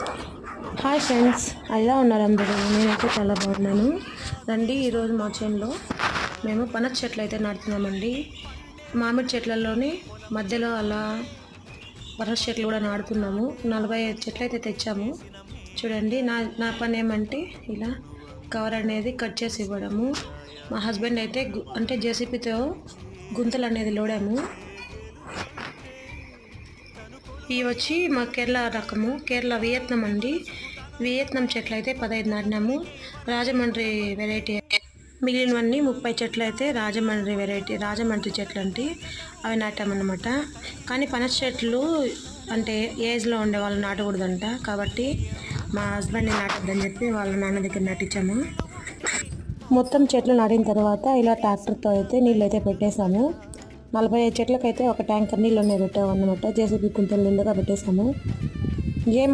Hi friends ఎలా ఉన్నారు అందరూ? నేనైతే చాలా బాగున్నాను. రండి ఈరోజు మా చేనులో మేము పనస చెట్లు అయితే నాటుతున్నామండి. మామిడి చెట్లలోనే మధ్యలో అలా పనస చెట్లు కూడా నాటుతున్నాము. నలభై ఐదు చెట్లు అయితే తెచ్చాము. చూడండి నా నా పని ఏమంటే ఇలా కవర్ అనేది కట్ చేసి ఇవ్వడము. మా హస్బెండ్ అయితే గు- అంటే జేసీపీతో గుంతలు అనేది లోడాము. ఇవి వచ్చి మా కేరళ రకము. కేరళ వియత్నం అండి. వియత్నం చెట్లు అయితే పదహైదు నాటినాము. రాజమండ్రి వెరైటీ మిగిలినవన్నీ ముప్పై చెట్లు అయితే రాజమండ్రి వెరైటీ రాజమండ్రి చెట్లు అంటే అవి నాటామన్నమాట. కానీ పనస చెట్లు అంటే ఏజ్లో ఉండే వాళ్ళు నాటకూడదంట. కాబట్టి మా హస్బెండ్ని నాటద్దని చెప్పి వాళ్ళ నాన్న దగ్గర నాటించాము మొత్తం చెట్లు నాటిన తర్వాత ఇలా ట్రాక్టర్తో అయితే నీళ్ళు అయితే పెట్టేశాము. నలభై ఐదు చెట్లకైతే ఒక ట్యాంకర్ నీళ్ళు అనేది పెట్టాము అన్నమాట జేసీబీ కుంతలు నిండుగా పెట్టేసాము ఏం